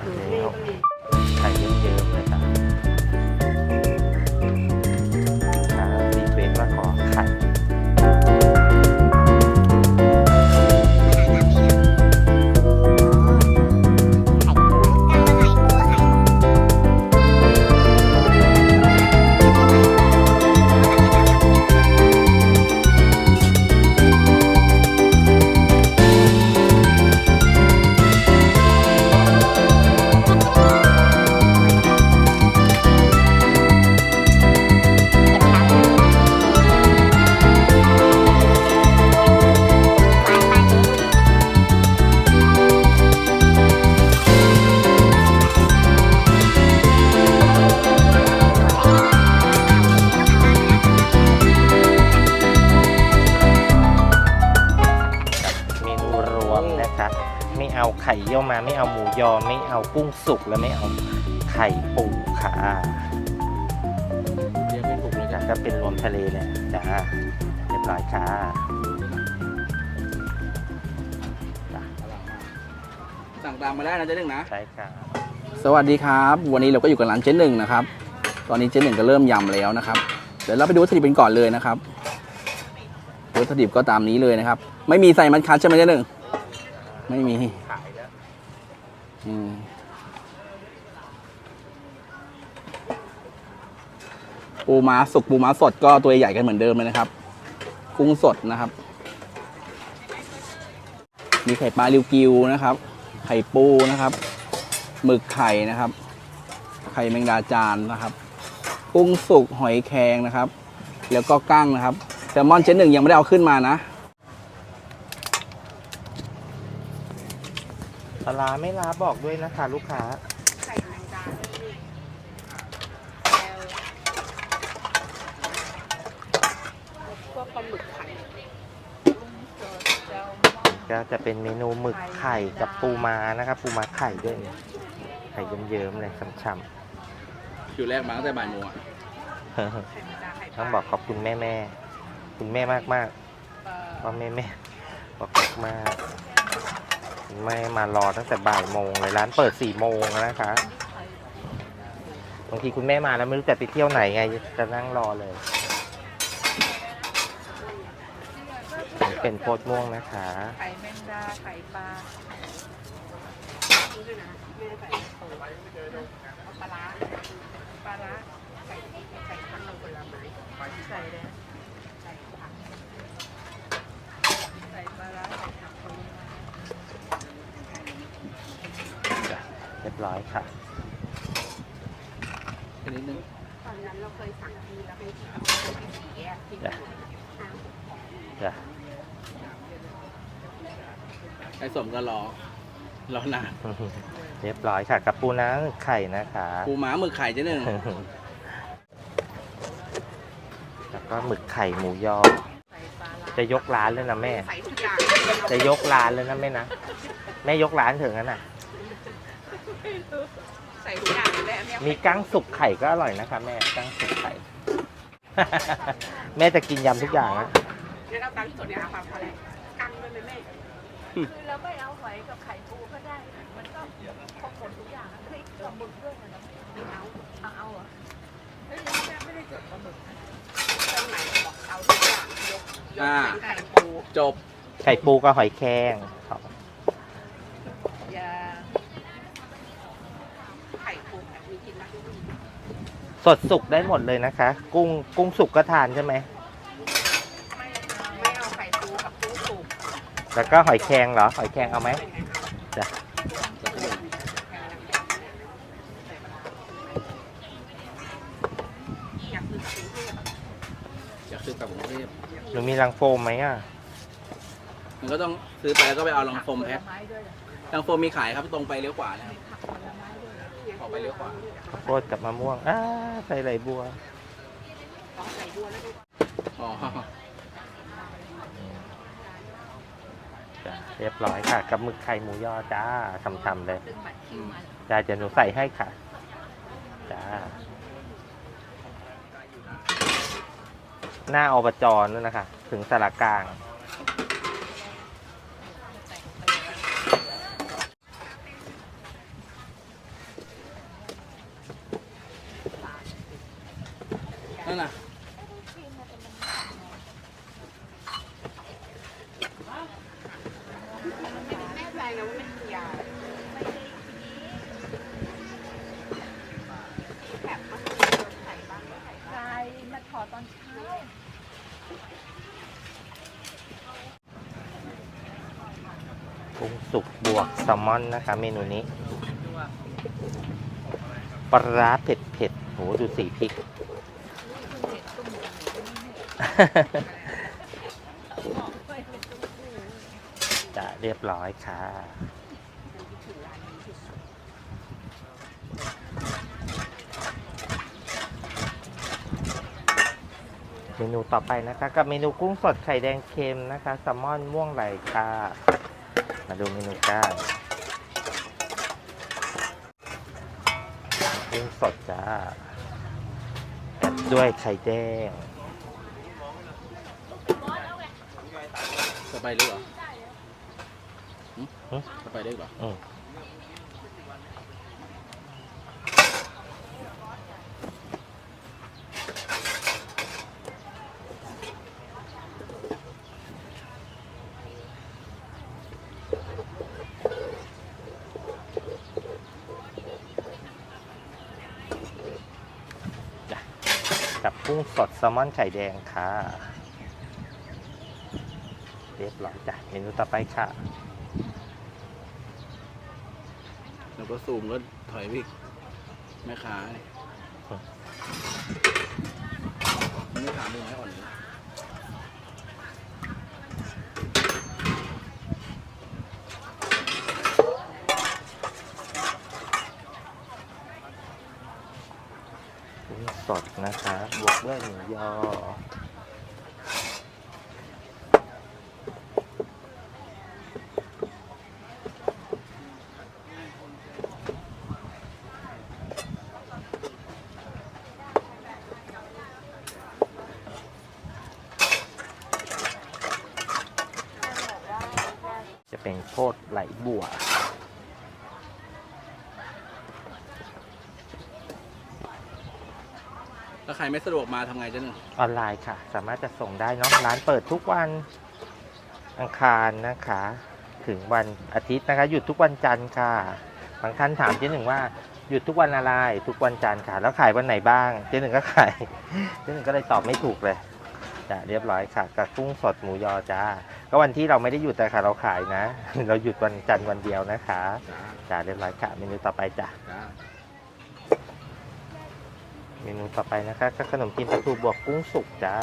แข่เยี่ยวมาไม่เอาหมูยอไม่เอากุ้งสุกและไม่เอาไข่ปูค่ะเรียกไม่ถูกเลยแล้จ้ะวก็เป็นรวมทะเลเนี่ยจ้าเรียบร้อยค่ะสั่งตามมาได้นะเจ๊หนึ่งนะใช่ค่ะสวัสดีครับ วันนี้เราก็อยู่กับร้านเจ๊หนึ่งนะครับ ตอนนี้เจ๊หนึ่งก็เริ่มยำแล้วนะครับ เดี๋ยวเราไปดูวัตถุดิบเป็นก่อนเลยนะครับวัตถุดิบก็ตามนี้เลยนะครับ ไม่มีใส่มันคัดใช่ไหมเจ๊หนึ่ง ไม่มีขายแล้ว อืมปูม้าสุกปูม้าสดก็ตัวใหญ่กันเหมือนเดิมเลยนะครับ กุ้งสดนะครับ มีไข่ปลาริวกิวนะครับ ไข่ปูนะครับหมึกไข่นะครับ ไข่แมงดาจานนะครับ กุ้งสุกหอยแครงนะครับ แล้วก็กั้งนะครับแซลมอนเชนหนึ่งยังไม่ได้เอาขึ้นมานะ ลาร้าไม่ลาบอกด้วยนะคะ ลูกค้า ไข่แมงดานี่แล้วก็ปลาหมึกไข่ก็จะเป็นเมนูหมึกไข่กับปูม้านะครับ ปูม้าไข่ด้วยเนี่ยไข่เยิ้มๆเลยช่ำคิวแรกมาตั้งแต่บ่ายโมงอะๆ ไข่แมงดาไข่ปลาต้องบอกขอบคุณแม่แม่ๆคุณแม่มากมากๆเพราะแม่แม่ๆบอกมากคุ ณแม่มารอตั้งแต่บ่ายโมงเลยร้านเปิดสี่โมงนะคะบางทีคุณแม่มาแล้วไม่รู้จะไปเที่ยวไหนไงจะนั่งรอเลยเป็นโพดม่วงนะคะไข่แมงดาไข่ปลาปลาร้าปลาร้าใส่ใส่ทั้งผลไม้ใส่เลยนะใส่ผักใส่ปลาร้าใส่ผักผลไม้ จ้ะ เรียบร้อยค่ะแค่นิดนึงตอนนั้นเราเคยสั่งทีแล้วเป็นที่สีแยกที่จ้ะจ้ะไอ้สมก็รอ รอนานเรียบร้อยค่ะ กับปูน้ำไข่นะคะปูม้าหมึกไข่เจ๊หนึ่งแล้วก็หมึกไข่หมูยอใส่ปลาร้าจะยกร้านเลยนะแม่ ใส่ทุกอย่าง จะยกร้านเลยนะแม่นะ แม่ยกร้านเถอะงั้นน่ะ ใส่ทุกอย่างเลยแหละเนี่ย มีกั้งสุกไข่ก็อร่อยนะคะ แม่กั้งสุกไข่ แม่จะกินยำทุกอย่างนะเนี่ยเราตั้งส่วนเนี่ยเอาความอะไรกังเลยไหมแม่คือเราไม่เอาหอยกับไข่ปูก็ได้ มันก็ครบหมดทุกอย่างอะพริกกับหมึกด้วยนะไม่เอาเอาเอาเหรอเฮ้ยแม่ไม่ได้จดปลาหมึกนะตรงไหนบอกเอาทุกอย่างยกยกเป็นไข่ปูจบไข่ปูกับหอยแครงครับ สดสุกได้หมดเลยนะคะ กุ้งกุ้งสุกก็ทานใช่ไหมไม่ไม่เอาไข่ปูกับปูสุกแล้วก็หอยแครงเหรอ หอยแครงเอาไหมจ้ะอยากซื้อกับปูเทพอยากซื้อกลับกรุงเทพหนูมีรังโฟมไหมอะ มันก็ต้องซื้อไปแล้วก็ไปเอาลังโฟมผแพ็ลคไม้ด้วยนะลังโฟมมีขายครับตรงไปเลี้ยวขวานะครับ ไปเลี้ยวขวาโคตรกับมะม่วงอ้าใส่ไหลบัวต้บัวอ๋อจ้ะเรียบร้อยค่ะ กับหมึกไข่หมูยอจ้าทำๆเลยซึ่งบัตรคิวมาจ้าจะหนูใส่ให้ค่ะ จ้า หน้าอบจนั่นนะคะ ถึงสารกลาง นั่นน่ะแน่ใจนะว่ามันคือยาแคบมันใส่บ้างไม่ใส่บ้างใจมาถอดตอนเช้า กุ้งสุกบวกแซลมอนนะคะเมนูนี้ปลาเผ็ดเผ็ดโหดูสีพริก จะเรียบร้อยค่ะ เมนูต่อไปนะคะ กับเมนูกุ้งสดไข่แดงเค็มนะคะแซลมอนม่วงไหลค่ะ มาดูเมนูกันกุ้งสดจ้าแอบด้วยไข่แดง สไปเล็กเหรอหึหึสไปเล็กเหรออืมจ้ะกับกุ้งสดแซลมอนไข่แดงค่ะ เรียบร้อยจ้ะเมนูต่อไปค่ะ แล้วก็ซูมแล้วถอยไปอีกแม่ค้าเนี่ยแม่ค้ามือไม้อ่อนเลยกุ้งสดนะคะบวกด้วยหมูยอ จะเป็นโคตรไหลบัว ถ้าใครไม่สะดวกมาทำไงเจ๊หนึ่งออนไลน์ค่ะ สามารถจะส่งได้เนาะร้านเปิดทุกวันอังคารนะคะ ถึงวันอาทิตย์นะคะ หยุดทุกวันจันทร์ค่ะบางท่านถามเจ๊หนึ่งว่าหยุดทุกวันอะไรทุกวันจันทร์ค่ะ แล้วขายวันไหนบ้าง เจ๊หนึ่งก็ขายเจ๊หนึ่งก็เลยตอบไม่ถูกเลยจ้ะเรียบร้อยค่ะกับกุ้งสดหมูยอจ้าก็วันที่เราไม่ได้หยุดแต่ค่ะเราขายนะ เราหยุดวันจันทร์วันเดียวนะคะจ้าจ้าเรียบร้อยค่ะเมนูต่อไปจ้ะ จ้า เมนูต่อไปนะคะก็ขนมจีนปลาทูบวกกุ้งสุกจ้า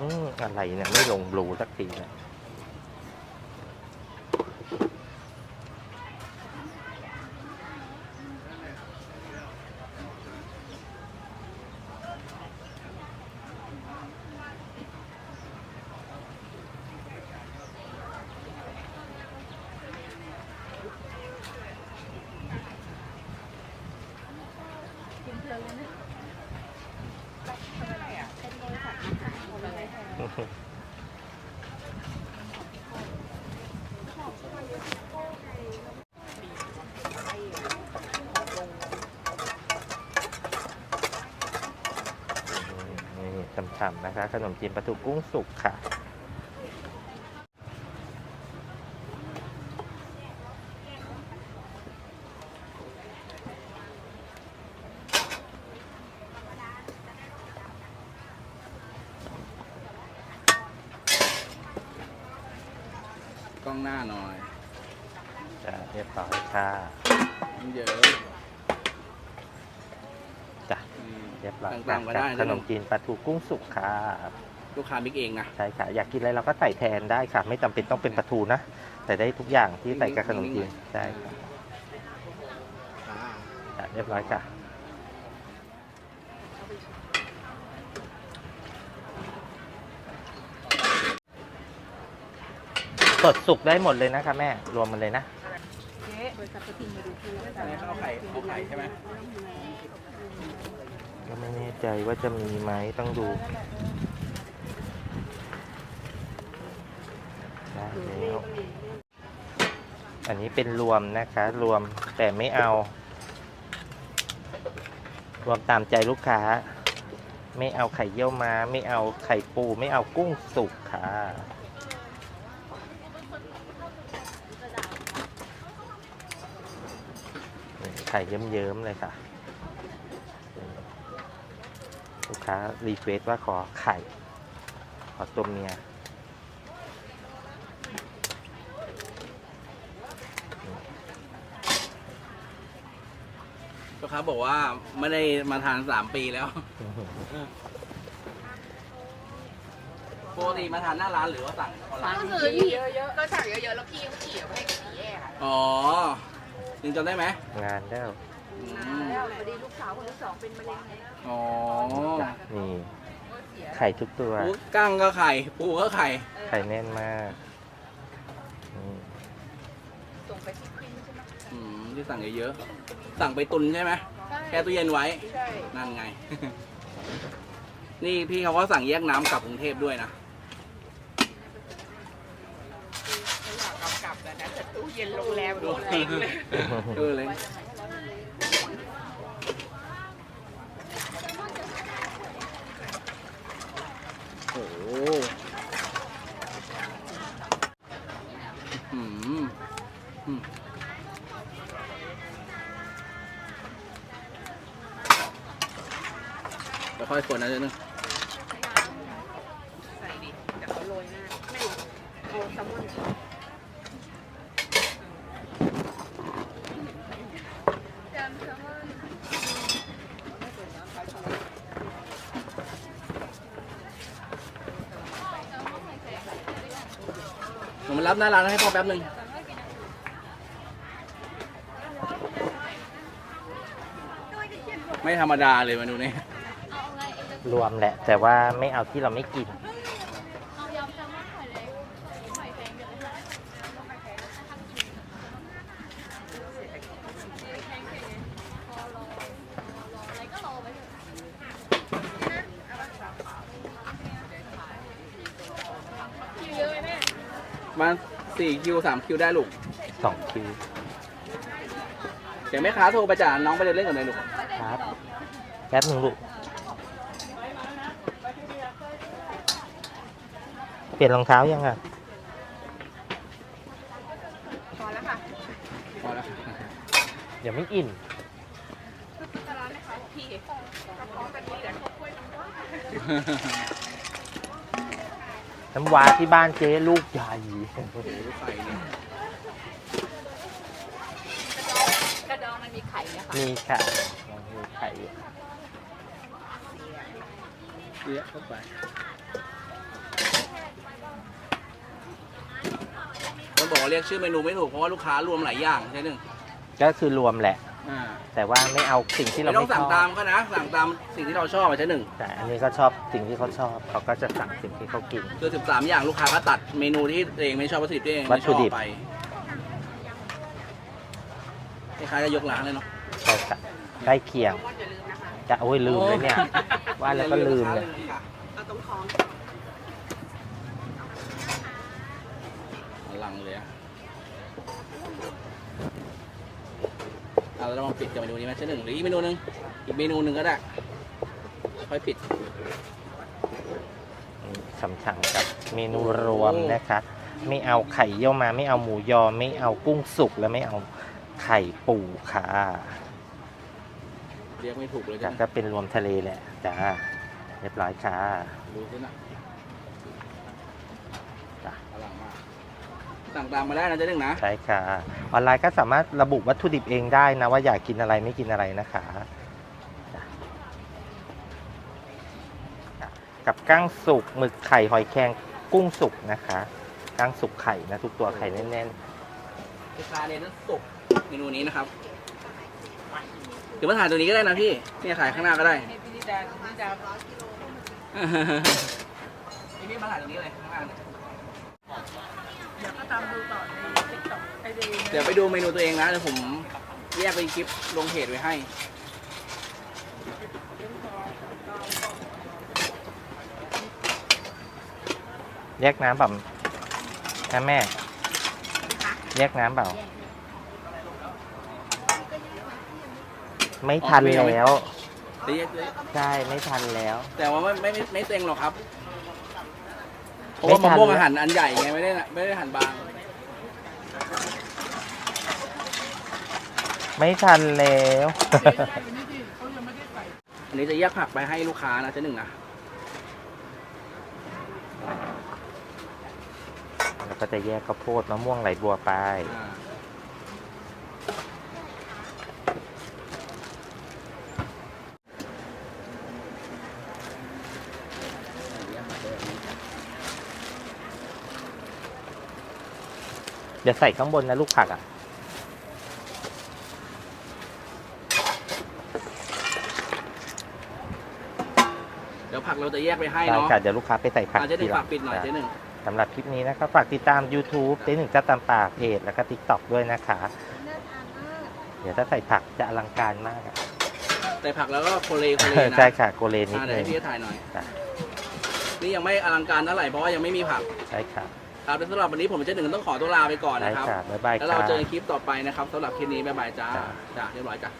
อืมอะไรเนี่ยไม่ลงบลูสักทีนะ นี่ฉ่ำๆนะคะ ขนมจีนปลาทูกุ้งสุกค่ะ ล้องหน้าหน่อยจะเรียบร้อยค่ะมันเยอะจ้ะอืม เรียบร้อยต่างๆก็ได้ขเจ๊หนนึ่มงจีนปลาทูกุ้งสุกค่ะลูกค้าบิ๊กเองนะ ใช่ค่ะ อยากกินอะไรเราก็ใส่แทนได้ค่ะ ไม่จำเป็นต้องเป็นปลาทูนะแต่ได้ทุกอย่างที่ใส่กับขนมจีนใช่ค่ะอ่า จ้ะเรียบร้อยค่ะ สดสุกได้หมดเลยนะคะแม่ รวมมันเลยนะเจ๊บริษัทประทินมาดูคืออันนี้เขาเอาไข่เอาไข่ใช่ไหมก็ไม่แน่ใจว่าจะมีไหมต้องดูได้แล้วอันนี้เป็นรวมนะคะ รวมแต่ไม่เอา รวมตามใจลูกค้า ไม่เอาไข่เยี่ยวม้าไม่เอาไข่ปู ไม่เอากุ้งสุกค่ะ ไข่เยิ้มๆเลยค่ะ ลูกค้ารีเควสว่าขอไข่ ขอตัวเมียลูกค้าบอกว่าไม่ได้มาทานสามปีแล้วปกติมาทานหน้าร้านหรือว่าสั่งออนไลน์ก็คือที่เยอะๆก็สั่งเยอะๆแล้วพี่ก็ขี่เอาไปให้ขี่แยกอะอ๋อ ยังจำได้ไหมงานแล้วอืนานมแล้วพอดีลูกสาวคนที่สองเป็นมะเร็งไงอ๋อจ้ะนี่ไข่ทุกตัว ปูกั้งก็ไข่ ปูก็ไข่ ไข่แน่นมากนี่ส่งไปที่คลินิกใช่ไหมอืมที่สั่งเยอะๆสั่งไปตุนใช่ไหมแช่ตู้เย็นไว้ ใช่ นั่นไง นี่พี่เขาก็สั่งแยกน้ำกลับกรุงเทพด้วยนะ ไม่อยากเอากลับแล้วนะแต่ตู้เย็นโรงแรมโดนเล็งเลยเออเลยโอ้โหอืมอืมแล้วค่อยคนนะเจ๊นึงใส่ดิแต่เขาโรยหน้าไม่เอาแซลมอน รับหน้าร้านให้พ่อแป๊บหนึ่งไม่ธรรมดาเลยมาดูนี่รวมแหละ แต่ว่าไม่เอาที่เราไม่กิน มาสี่คิวสามคิวได้ลูกสองคิวเดี๋ยวแม่ค้าโทรไปจ่าน้องไปเดินเล่นก่อนเลยลูกครับแป๊บหนึ่งลูก เปลี่ยนรองเท้ายังอะพอแล้วค่ะพอแล้วเดี๋ยวไม่อิ่มตลาดนะคะพี่กระเพาะกันดีแต่ข้าวกล้วยน้ำว้า น้ำว้าที่บ้านเจ๊ลูกใหญ่โอ้โหลูกไข่เนี่ยกระดองมันมีไข่นะคะมีค่ะมีไข่อยู่เลี้ยเข้าไปต้องบอกว่าเรียกชื่อเมนูไม่ถูกเพราะว่าลูกค้ารวมหลายอย่างใช่หนึ่งก็คือรวมแหละ อ่าแต่ว่าไม่เอาสิ่งที่เราไม่ต้อไม่งชสั่งอบตามก็นะ สั่งตามสิ่งที่เราชอบอะใช่หนึ่งแต่อันนี้ก็ชอบสิ่งที่เขาชอบเขาก็จะสั่งสิ่งที่เขากิน คือสิบสามอย่างลูกค้าก็ตัดเมนูที่ตัวเองไม่ชอบวัตถุดิบที่ตัวเองวัไม่ตชถุอบดิบ ไปคล้ายๆจะยกร้านเลยเนาะ ใช่ค่ะใกล้เคียงแซลมอนอย่าลืมนะคะจะโอ้ยลืมเลยเนี่ย ว่าแล้วก็ลืมเลยเอาตรงท้องอ เอาแล้วเรามาปิดกับเมนูนี้ไหมใช่หนึ่งหรืออีกเมนูหนึ่งอีกเมนูหนึ่งก็ได้ ค่อยปิด ฉ่ำๆกับเมนูรวมนะคะ ไม่เอาไข่เยี่ยวมา ไม่เอาหมูยอ ไม่เอากุ้งสุกและไม่เอาไข่ปูค่ะเรียกไม่ถูกเลยจ้ะจ้ะก็เป็นรวมทะเลแหละจ้าเรียบร้อยค่ะดูสินะจ้ะ อลังมาก สั่งตามมาได้นะเจ๊หนึ่งนะใช่ค่ะ ออนไลน์ก็สามารถระบุวัตถุดิบเองได้นะ ว่าอยากกินอะไรไม่กินอะไรนะคะจ้ะจ้ะกับกั้งสุกหมึกไข่หอยแครงกุ้งสุกนะคะกั้งสุกไข่นะทุกตัวไข่แน่นลูกค้าเนี่ยต้องสุกเมนูนี้นะครับหรือว่าถ่ายตัวนี้ก็ได้นะพี่เนี่ยขายข้างหน้าก็ได้ ให้พี่นิดาพี่นิดา พี่พี่มาถ่ายตรงนี้เลยข้างหน้าเนี่ยเดี๋ยวก็ ตามดูต่อในติ๊กต็อกไอเดียเดี๋ยวไปดูเมนูตัวเองนะเดี๋ยวผมแยกเป็นคลิปลงเพจไว้ให้ๆแยกน้ำเปล่านะแม่ แยกน้ำเปล่า ไม่ทันแล้ว แต่แยกเลยใช่ ไม่ทันแล้ว แต่ว่าไม่ไม่ไม่ไม่เต็งหรอกครับ เพราะว่ามะม่วงอาหารอันใหญ่ไงไม่ได้ไม่ได้หั่นบาง ไม่ทันแล้ว อันนี้จะแยกผักไปให้ลูกค้านะเจ๊หนึ่งนะแล้วก็จะแยกข้าวโพดมะม่วงไหลบัวไป อ่าแยกผักไปแบบนี้ เดี๋ยวใส่ข้างบนนะลูกผักอะ เดี๋ยวผักเราจะแยกไปให้ได้เนาะค่ะเดี๋ยวลูกค้าไปใส่ผักอาเจ๊หนึ่งทีหลัฝากปิดหน่อยเจ๊หนึ่ง สำหรับคลิปนี้นะครับฝากติดตาม YouTube เจ๊หนึ่งจะตามปากเพจแล้วก็ TikTok ด้วยนะคะ น่าทานมาก เดี๋ยวถ้าใส่ผักจะอลังการมากอะใส่ผักแล้วก็โคเลโคเลนะใช่ค่ะโกเลนิดอ่าเดี๋ยวนึให้ง พี่ถ่ายหน่อย จ้ะ นี่ยังไม่อลังการเท่าไหร่เพราะว่ายังไม่มีผัก ใช่ค่ะ ครับแล้วสำหรับวันนี้ผมกับเจ๊หนึ่งต้องขอตัวลาไปก่อนได้นะครับค่ะบ๊ายบายแล้วค่ะเราเจอกันคลิปต่อไปนะครับสำหรับคลิปนี้บ๊ายบายจ้าจ้ะจ้าเรียบร้อยจ้ะ